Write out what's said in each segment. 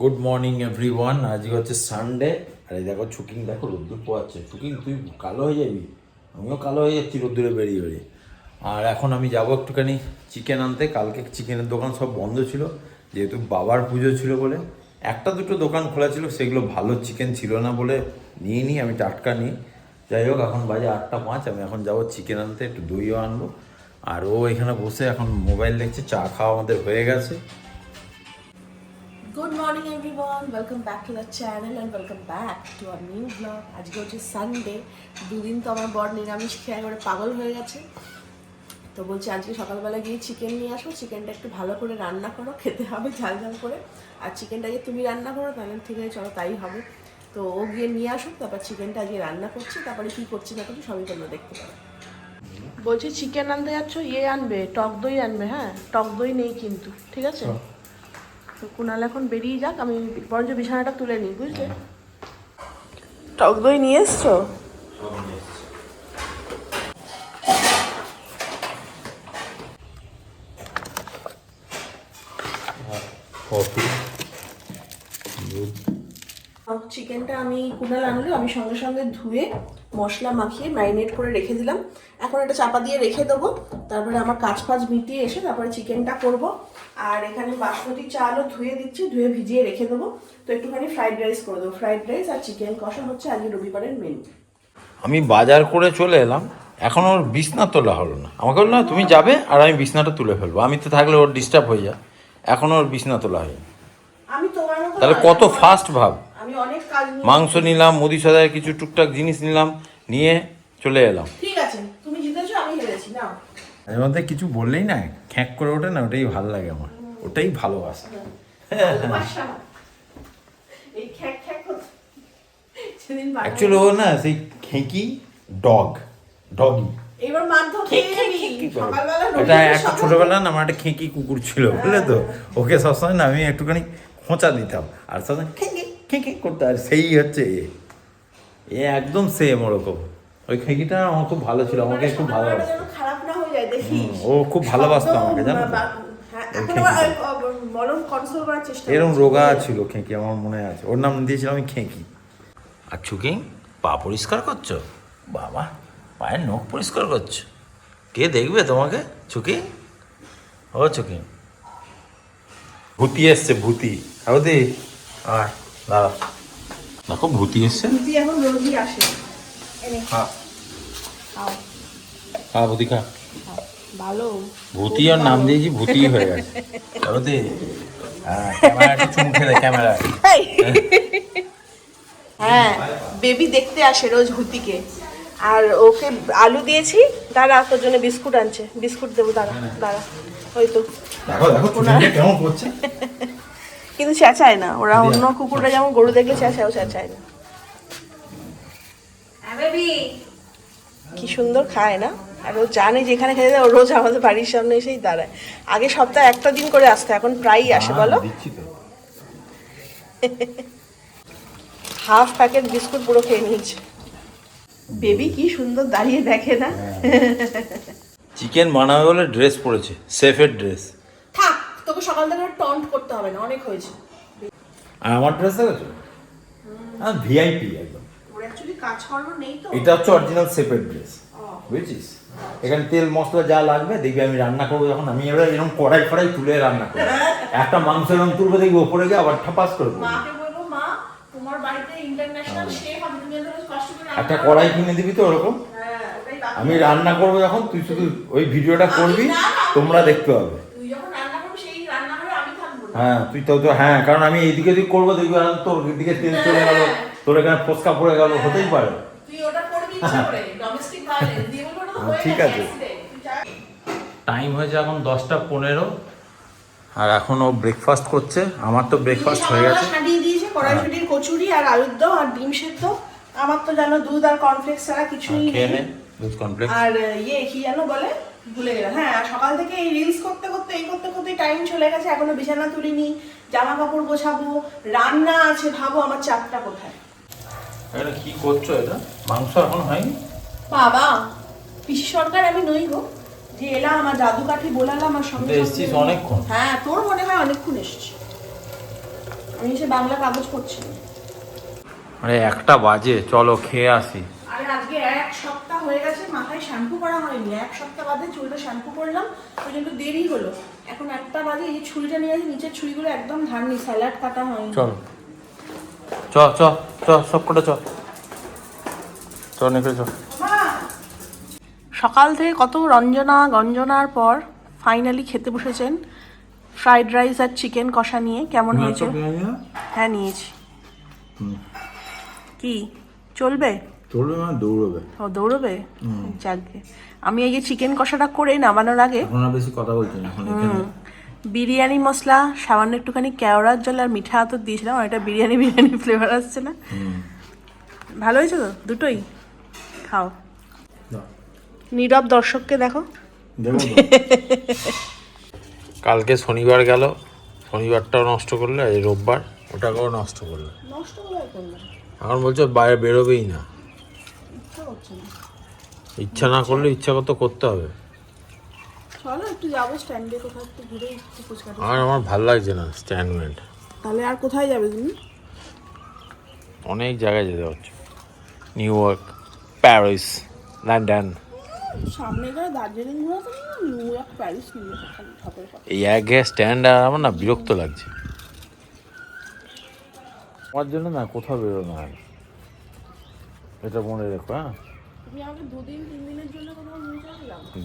Good morning every one আজকে হচ্ছে Sunday আর এই দেখো ছুকিং দেখো, রোদ্দুর পোয়াচ্ছে ছুকিং তুই কালো হয়ে যাবি? আমিও কালো হয়ে যাচ্ছি, রোদ্দুরে বেরিয়ে বেরিয়ে। আর এখন আমি যাব একটুখানি চিকেন আনতে। কালকে চিকেনের দোকান সব বন্ধ ছিল, যেহেতু বাবার পুজো ছিল বলে। একটা দুটো দোকান খোলা ছিল, সেগুলো ভালো চিকেন ছিল না বলে নিয়ে নিই আমি টাটকা নিই। যাই হোক, এখন বাজে আটটা পাঁচ, আমি এখন যাব চিকেন আনতে, একটু দইও আনব। আর ও এখানে বসে এখন মোবাইল দেখছে, চা খাওয়া আমাদের হয়ে গেছে। Good morning everyone welcome back to the channel and welcome back to our new blog আজকে হচ্ছে সানডে দুদিন তো আমার বর নিরামিষ খেয়ে একবারে পাগল হয়ে গেছে। তো বলছি, আজকে সকালবেলা গিয়ে চিকেন নিয়ে আসো। চিকেনটা একটু ভালো করে রান্না করো, খেতে হবে ঝাল ঝাল করে। আর চিকেনটা যে তুমি রান্না করো, তাহলে ঠিক আছে, চলো তাই হবে। তো ও গিয়ে নিয়ে আসো তারপর চিকেনটা আজকে রান্না করছি। তারপরে কী করছি না করছি সবই তোমরা দেখতে পারো বলছি চিকেন আনতে যাচ্ছ ইয়ে আনবে, টক দই আনবে হ্যাঁ? টক দই নেই কিন্তু, ঠিক আছে? তো কুণাল এখন বেরিয়ে যাক আমি বরঞ্চ বিছানাটা তুলে নিই বুঝলে? টক দই নিয়ে এসছো? কফি। দুধ চিকেনটা আমি কুণাল আনলো আমি সঙ্গে সঙ্গে ধুয়ে মশলা মাখিয়ে ম্যারিনেট করে রেখে দিলাম। এখন এটা চাপা দিয়ে রেখে দেবো। তারপরে আমার কাজ ফাজ মিটিয়ে এসে তারপরে চিকেনটা করব। আর এখানে বাসমতি চালও ধুয়ে দিচ্ছি ধুয়ে ভিজিয়ে রেখে দেবো। তো একটুখানি ফ্রাইড রাইস করে দেবো। ফ্রাইড রাইস আর চিকেন কষা হচ্ছে আজকে রবিবারের মেনু আমি বাজার করে চলে এলাম। এখন ওর বিছনা তোলা হলো না। আমাকে বলল না তুমি যাবে আর আমি বিছনাটা তুলে ফেলব। আমি তো থাকলে ওর ডিস্টার্ব হয়ে যায়। এখন ওর বিছনা তোলা হয়নি। তাহলে কত ফাস্ট ভাব। মাংস নিলাম মুদি সদায় কিছু টুকটাক জিনিস নিলাম নিয়ে চলে এলাম। ঠিক আছে তুমি জিতেছো আমি হেরেছি না এর মধ্যে কিছু বললেই না খ্যাঁক করে ওঠে না ওটাই ভালো লাগে আমার ওটাই ভালোবাসা। খ্যাক খ্যাক অ্যাকচুয়ালি ও না সেই খেঁকি ডগ ডগি। এবার এটা একটা ছোটবেলা না আমার একটা খেঁকি কুকুর ছিল বুঝলে তো? ওকে সবসময় না আমি একটুখানি খোঁচা দিতাম আর সবসময় খেঁকি খেঁকি করতে আর সেই হচ্ছে এ। এ একদম সেম ওরকম। ওই খেঁকিটা আমার খুব ভালো ছিল আমাকে খুব সকালবেলা ভালোবাসতো। খারাপ না হয়ে যায় দেখিস ও খুব ভালোবাসতো আমাকে, জানো হ্যাঁ, এরকম রোগা ছিল খেঁকি আমার মনে আছে। ওর নাম দিয়েছিলাম আমি খেঁকি। আর ছুকি পা পরিষ্কার করছ? বাবা পায়ের নখ পরিষ্কার করছ? কে দেখবে তোমাকে? ছুকি ও ছুকি ভূতি এসছে ভূতি। আরদি আর? দাঁড়া। দেখো ভূতি এসছে। তুই এখন রোজই আসে। খা। খা ভূতি খা। ভালো। ভূতি আর নাম দিয়েছি ভূতি হয়ে গেছে। হ্যাঁ একটু চুমু খেলে ক্যামেরা। হ্যাঁ। বেবি দেখতে আসে রোজ হুতিকে আর ওকে আলু দিয়েছি। দাঁড়া তোর জন্য বিস্কুট আনছে। বিস্কুট দেবো দাঁড়া দাঁড়া। ওই তো। দেখো দেখো কেমন করছে। কিন্তু চেঁচায় না। ওরা অন্য কুকুররা যেমন গরু দেখলে চেঁচায় ও চেঁচায় না কি সুন্দর খায় না? আর ও জানে যেখানে খেতে ও রোজ আমাদের বাড়ির সামনে এসেই দাঁড়ায়। আগে সপ্তাহে একটা দিন করে আসতো এখন প্রায়ই আসে বলো? হ্যাঁ, হাফ প্যাকেট বিস্কুট পুরো খেয়ে নিয়েছে। বেবি কি সুন্দর দাঁড়িয়ে দেখে না? চিকেন বানাবে বলে ড্রেস পরেছে সেফের ড্রেস তোকে সকাল থেকে টন্ট করতে হবে না অনেক হয়েছে। আর আমার ড্রেস দেখেছ হ্যাঁ ভিআইপি একদম। ওর অ্যাকচুয়ালি কাজকর্ম নেই তো। এটা হচ্ছে অরিজিনাল সেফের ড্রেস বুঝেছিস? এখানে তেল মশলা যা লাগবে দেখবি আমি রান্না করব যখন আমি এবার এরকম কড়াই ফড়াই তুলে রান্না করব। একটা মাংস এরকম তুলবো দেখবি ওপরে গিয়ে আবার ঠাপাস করব মাকে বলব মা তোমার বাড়িতে ইন্টারন্যাশনাল শেফ আমি তুমি এত কষ্ট করে রান্না একটা কড়াই কিনে দিবি তো ওরকম? হ্যাঁ আমি রান্না করব যখন তুই শুধু ওই ভিডিওটা করবি তোমরা দেখতে পাবে তুই যখন রান্না করবি সেই রান্নাঘরে আমি থাকব না। হ্যাঁ তুই তো তো হ্যাঁ কারণ আমি এইদিকে দিক করব দেখবি আর তোর দিকে তেল চলে গেল তোর এখানে ফসকা পড়ে গেল হতেই পারে। হ্যাঁ, হয়ে ঠিক আছে। টাইম হয়েছে এখন দশটা পনেরো আর এখন ও ব্রেকফাস্ট করছে আমার তো ব্রেকফাস্ট হয়ে গেছে। সাজিয়ে দিয়েছে কড়াইশুটির কচুরি আর আলুর দম আর ডিম সেদ্ধ। আমার তো জানো দুধ আর কর্নফ্লেক্স ছাড়া কিছুই খেয়ে নেই। দুধ কমপ্লেক্স আর ইয়ে কি জানো বলে? ভুলে গেলাম। হ্যাঁ সকাল থেকে এই রিলস করতে করতে এই করতে করতে টাইম চলে গেছে এখনও বিছানা তুলিনি জামা কাপড় গোছাবো রান্না আছে ভাবো আমার চাপটা কোথায়। এটা কি করছ এটা? মাংস এখন হয়নি? বাবা পিসি সরকার আমি নই গো। যে এলাম আমার দাদু কাঠি বলালাম আমার সঙ্গে এসছিস অনেকক্ষণ। হ্যাঁ তোর মনে হয় অনেকক্ষণ এসছি। আমি এসে বাংলা কাগজ করছি আরে একটা বাজে। চলো খেয়ে আসি আরে আজকে এক সপ্তাহ হয়ে গেছে মাথায় শ্যাম্পু করা হয়নি। এক সপ্তাহ বাদে চুলটা শ্যাম্পু করলাম ওই জন্য দেরি হলো। এখন একটা বাজে এই ছুরিটা নিয়ে আসি নিচের ছুরিগুলো একদম ধারনি স্যালাড কাটা হয়নি। চল। চ চ চ সব কটা চ। চ নিকলে চ। সকাল থেকে কত রঞ্জনা গঞ্জনার পর ফাইনালি খেতে বসেছেন। ফ্রাইড রাইস আর চিকেন কষা নিয়ে কেমন হয়েছে? হ্যাঁ নিয়েছি। কি? চলবে? চলবে মানে দৌড়বে। ও দৌড়বে? যাকগে আমি এই যে চিকেন কষাটা করে নামানোর আগে এখন বেশি কথা বলছি না এখন এখানে। বিরিয়ানি মশলা সামান্য একটুখানি কেওড়ার জল আর মিঠা আতর দিয়েছিলাম আর এটা বিরিয়ানি বিরিয়ানি ফ্লেভার আসছে না। ভালো হয়েছে তো? দুটোই? খাও। নীরব দর্শককে দেখো। দেখো কালকে শনিবার গেল শনিবারটাও নষ্ট করলে এই রোববার ওটাকেও নষ্ট করলে। নষ্ট এখন বলছো বাইরে বেরোবেই না। ইচ্ছা না করলে ইচ্ছা কত করতে হবে। চলো একটু যাব স্ট্যান্ডে কোথাও একটু ঘুরে একটু ফুচকা আর আমার ভালো লাগছে না স্ট্যান্ডমেন্ট তাহলে আর কোথায় যাবে তুমি? অনেক জায়গায় যেতে হচ্ছে নিউ ইয়র্ক প্যারিস লন্ডন সামনে গেলে দার্জিলিং ঘোরাতে New York Paris New York খালি ঠাপের কথা এই এক গ্যাস স্ট্যান্ড আর আমার না বিরক্ত লাগছে। আমার জন্য না কোথাও বেরোনো হয় এটা মনে রেখো হ্যাঁ?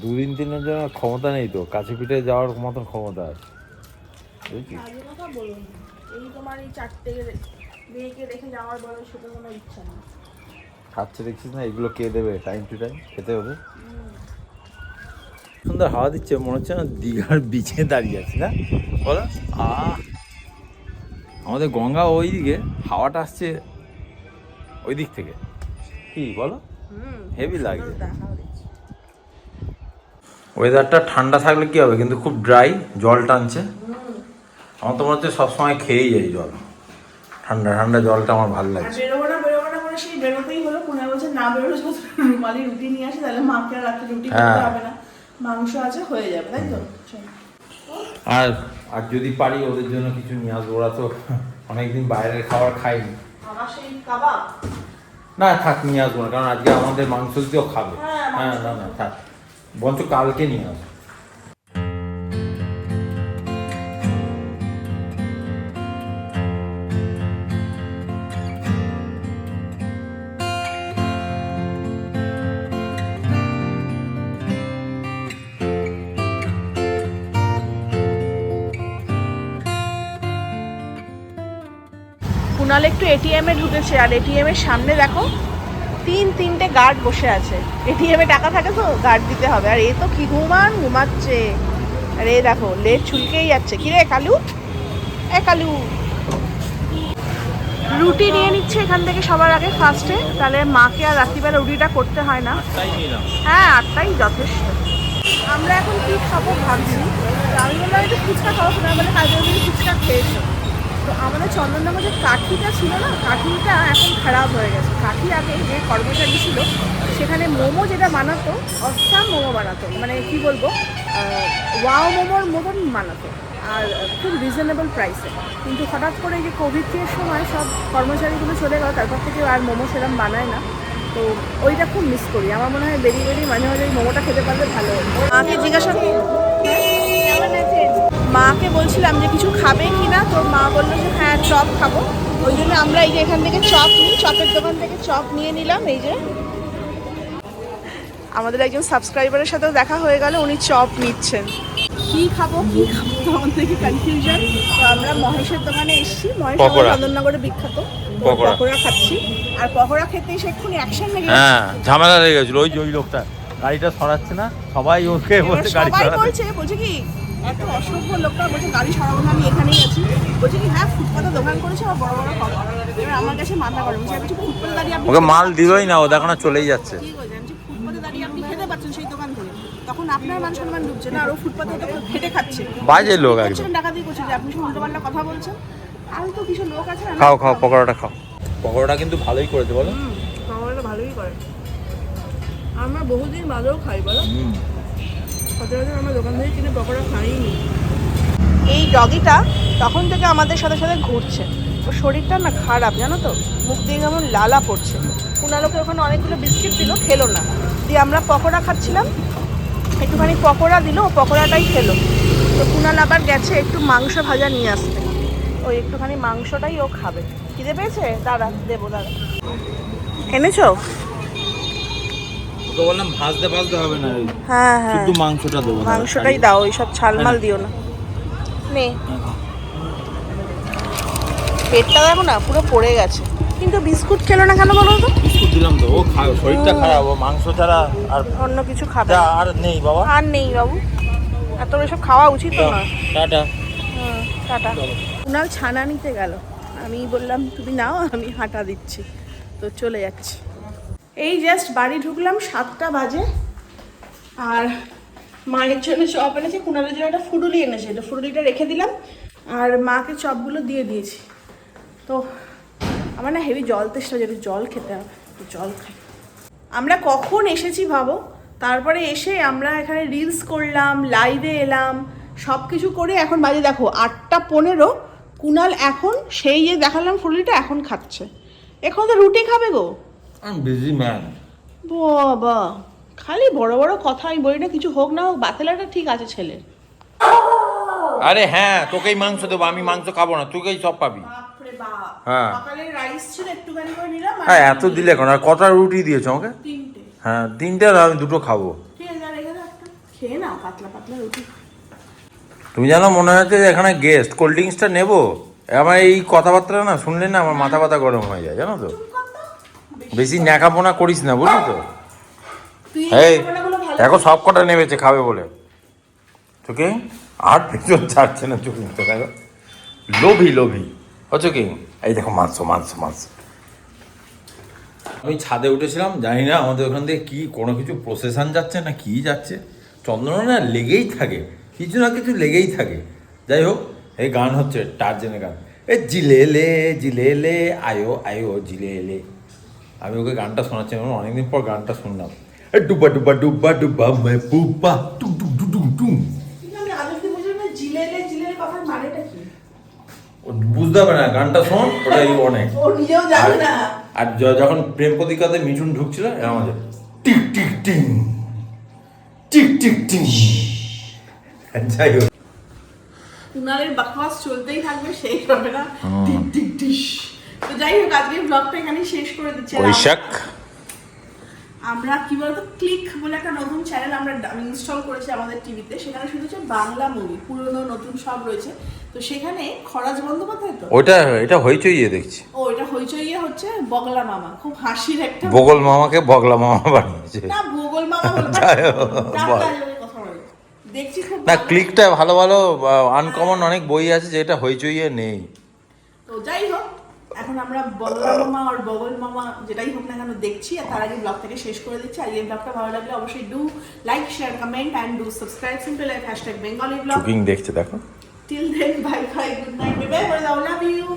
দুদিন তিনের জন্য ক্ষমতা নেই তো। কাছে পিঠে যাওয়ার মতন ক্ষমতা আছে। বুঝছিস আগে কথা বলুন। এই তোমার এই চারটে মেয়েকে রেখে যাওয়ার বড় সেটা কোনো ইচ্ছা নেই। খাচ্ছে দেখছিস না? এগুলো কে দেবে? টাইম টু টাইম খেতে হবে? সুন্দর হাওয়া দিচ্ছে মনে হচ্ছে না দীঘার বিচে দাঁড়িয়ে আছি না? বলো। আমাদের গঙ্গা ওই দিকে হাওয়াটা আসছে ওই দিক থেকে। কি? বলো। হেভি দিচ্ছি ওয়েদারটা ঠান্ডা থাকলে কি হবে? কিন্তু খুব ড্রাই জল টানছে। আমার তো মনে হচ্ছে সবসময় খেয়েই যাই জল। ঠান্ডা ঠান্ডা জলটা আমার ভালো আর লাগছে। বেরোবো না বেরোবো না করে সেই বেরোতেই হলো। পুনে বলছে না বেরোলে রুমালি রুটি নিয়ে আসি তাহলে মাকে আর রাত্রে রুটি করতে হ্যাঁ। হবে না। মাংস আছে হয়ে যাবে তাই তো? আর আর যদি পারি ওদের জন্য কিছু নিয়ে আসব। ওরা তো অনেকদিন বাইরের খাবার খায়নি। আমার সেই কাবাব। না থাক নিয়ে আসব না কারণ আজকে আমাদের মাংস দিয়েও খাবে। হ্যাঁ, হ্যাঁ না না থাক। বঞ্চ কালকে নিয়ে আসব। এটিএম ঢুকেছে আর এটিএম এর সামনে দেখো তিন তিনটে গার্ড বসে আছে। এটিএম এ টাকা থাকে তো গার্ড দিতে হবে। আর এ তো কি ঘুমান ঘুমাচ্ছে। আর এ দেখো লেট ছুলকেই যাচ্ছে। কি রে কালু? এ কালু। রুটি নিয়ে নিচ্ছে এখান থেকে সবার আগে ফার্স্টে তাহলে মাকে আর রাত্রিবেলা রুটিটা করতে হয় না। হ্যাঁ আটটাই যথেষ্ট। আমরা এখন কি খাব ভাবছি। তো আমি বললাম একটু ফুচকা খাব না বলে কাজে ফুচকা খেয়েছো। তো আমাদের চন্দননগর যে কাঠিটা ছিল না কাঠিটা এখন খারাপ হয়ে গেছে। কাঠি আগে যে কর্মচারী ছিল সেখানে মোমো যেটা বানাতো অসাম মোমো বানাতো মানে কি বলব ওয়াও মোমোর মতন বানাতো আর খুব রিজনেবল প্রাইসে কিন্তু হঠাৎ করে এই যে কোভিড এর সময় সব কর্মচারীগুলো চলে গেল তারপর থেকে আর মোমো সেরকম বানায় না। তো ওইটা খুব মিস করি। আমার মনে হয় বেরিয়ে বেরিয়ে মাঝে মাঝে মোমোটা খেতে পারলে ভালো হতো। মাকে জিজ্ঞাসা মাকে বলছিলাম যে কিছু খাবে কি না তো মা বলল যে হ্যাঁ চপ খাব। ওই জন্য আমরা এই যে এখান থেকে চপ নিই চপের দোকান থেকে চপ নিয়ে নিলাম এই যে। আমাদের একজন সাবস্ক্রাইবারের সাথেও দেখা হয়ে গেল উনি চপ নিচ্ছেন। কি খাব কি খাব তো আমাদের কি কনফিউশন তো আমরা মহেশের দোকানে এসেছি মহেশ আমাদের চন্দননগরে বিখ্যাত। পকোড়া। পকোড়া খাচ্ছি। আর পকোড়া খেতে এসে এক্ষুনি অ্যাকশন লেগে হ্যাঁ ঝামেলা লেগে গেছিল। ওই ওই লোকটা গাড়িটা সরাচ্ছে না সবাই ওকে বলছে গাড়ি সবাই বলছে বলছে কি এত অসভ্য লোকটা বলছে গাড়ি সরাবো না আমি এখানেই আছি। বলছে কি হ্যাঁ ফুটপাতে দোকান করেছে আর বড় বড় এবার আমার কাছে মাথা গরম বলছে আমি ফুটপাতে দাঁড়িয়ে আপনি ওকে মাল দিলই না ও দেখো না চলেই যাচ্ছে। ঠিক হয়েছে আমি ফুটপাতে দাঁড়িয়ে আপনি খেতে পাচ্ছেন সেই দোকান থেকে। তখন আপনার মান সম্মান ডুবছে না আর ও ফুটপাতে তো খেটে খাচ্ছে। বাজে লোক একদম। করছে যে আপনি কথা বলছেন। আর তো কিছু লোক আছে খাও খাও পকোড়াটা খাও। পকোড়াটা কিন্তু ভালোই করেছে বলো। ভালোই করে। আমরা বহুদিন বাদেও খাই বলো। আমরা দোকান থেকে পকোড়া খাইনি এই ডগিটা তখন থেকে আমাদের সাথে সাথে ঘুরছে। ওর শরীরটা না খারাপ, জানো তো? মুখ দিয়ে কেমন লালা পড়ছে। কুনালোকে ওখানে অনেকগুলো বিস্কিট দিল, খেলো না। দিয়ে আমরা পকোড়া খাচ্ছিলাম। একটুখানি পকোড়া দিল, ও পকোড়াটাই খেলো। তো কুনাল আবার গেছে একটু মাংস ভাজা নিয়ে আসতে। ওই একটুখানি মাংসটাই ও খাবে। খিদে পেয়েছে? দাঁড়া, দেবো, দাঁড়া। এনেছো? তো বললাম ভাজতে ভাজতে হবে না হ্যাঁ হ্যাঁ। শুধু মাংসটা দেবো মাংসটাই দাও ওই সব ছালমাল দিও না। নে। পেটটা দেখো না পুরো পড়ে গেছে। কিন্তু বিস্কুট খেলো না কেন বলো তো? বিস্কুট দিলাম তো ও শরীরটা খারাপ ও মাংস ছাড়া আর অন্য কিছু খাবে। আর নেই বাবা। আর নেই বাবু। এত এসব খাওয়া উচিত না টাটা। টাটা। কুনাল ছানা নিতে গেল। আমি বললাম তুমি নাও আমি হাঁটা দিচ্ছি। তো চলে যাচ্ছি। এই জাস্ট বাড়ি ঢুকলাম সাতটা বাজে। আর মায়ের জন্য চপ এনেছে, কুনালের জন্য একটা ফুডুলি এনেছে এটা ফুডুলিটা রেখে দিলাম। আর মাকে চপগুলো দিয়ে দিয়েছি। তো আমার না হেভি জল তেষ্টা যেটা জল খেতে হবে জল খাই। আমরা কখন এসেছি ভাবো? তারপরে এসে আমরা এখানে রিলস করলাম লাইভে এলাম সব কিছু করে এখন বাজে দেখো আটটা পনেরো। কুনাল এখন সেই যে দেখালাম ফুলিটা এখন খাচ্ছে। এখন তো রুটি খাবে গো। আই বিজি ম্যান বাবা খালি বড় বড় কথা আমি বলি না কিছু হোক না হোক বাতেলাটা ঠিক আছে ছেলে। আরে হ্যাঁ তোকেই মাংস দেবো আমি মাংস খাব না তোকেই সব পাবি। হ্যাঁ। হ্যাঁ এত দিলে এখন আর কটা রুটি দিয়েছ আমাকে? হ্যাঁ তিনটে আর আমি দুটো খাব। তুমি জানো মনে হচ্ছে যে এখানে গেস্ট কোল্ড ড্রিঙ্কসটা নেব। আমার এই কথাবার্তা না শুনলে না আমার মাথা ব্যথা গরম হয়ে যায় জানো তো? বেশি ন্যাকাপোনা করিস না বুঝলি তো? তুই এই দেখো সব কটা নেমেছে খাবে বলে। তোকে আর পেছন ছাড়ছে না চোখ তো দেখো। লোভি লোভি। হচ্ছে কি এই দেখো মাংস মাংস মাংস। আমি ছাদে উঠেছিলাম জানি না আমাদের ওখান থেকে কি কোনো কিছু প্রসেশন যাচ্ছে না কি যাচ্ছে। চন্দ্রনা না লেগেই থাকে। কিছু না কিছু লেগেই থাকে। যাই হোক এই গান হচ্ছে টার্জেনের গান। এ জিলেলে জিলেলে আয়ো আয়ো জিলেলে। আমি ওকে গানটা শোনাচ্ছি আমি অনেকদিন পর গানটা শুনলাম। ডুবা ডুবা ডুবা ডুবা মে জিলেলে কথার মানেটা কি? ও বুঝতে হবে না গানটা শোন ওটাই অনেক। আর যখন প্রেম প্রতিকাতে মিঠুন ঢুকছিল আমাদের tick tick ting. Tick tick ting. যাই হোক। কুনালের চলতেই থাকবে শেষ হবে না। টিক টিক টিস। যাই হোক আজকে ব্লগটা এখানে শেষ করে দিচ্ছি। বৈশাখ। আমরা কি বলতো? ক্লিক বলে একটা নতুন চ্যানেল আমরা ইনস্টল করেছি আমাদের টিভিতে সেখানে শুধু হচ্ছে বাংলা মুভি পুরনো নতুন সব রয়েছে। তো সেখানে খরাজ বন্দ্যোপাধ্যায় তো? ওইটা এটা হইচই দেখছি। ও এটা হইচইয়ে হচ্ছে বগলা মামা। খুব হাসির একটা বগল মামাকে বগলা মামা বানিয়েছে। না ভূগোল মামা বলতে না। ক্লিকটা ভালো। ভালো আনকমন অনেক বই আছে যেটা হইচইয়ে নেই। তো যাই হোক এখন আমরা বলরা মামা আর বগল মামা যেটাই হোক না কেন দেখছি আর তার আগে ব্লগটাকে শেষ করে দিচ্ছি। আর এই ব্লগটা ভালো লাগলে অবশ্যই do like share comment and do subscribe simple life hashtag Bengali blog cooking দেখছে দেখো। Till then bye bye good night bye bye love you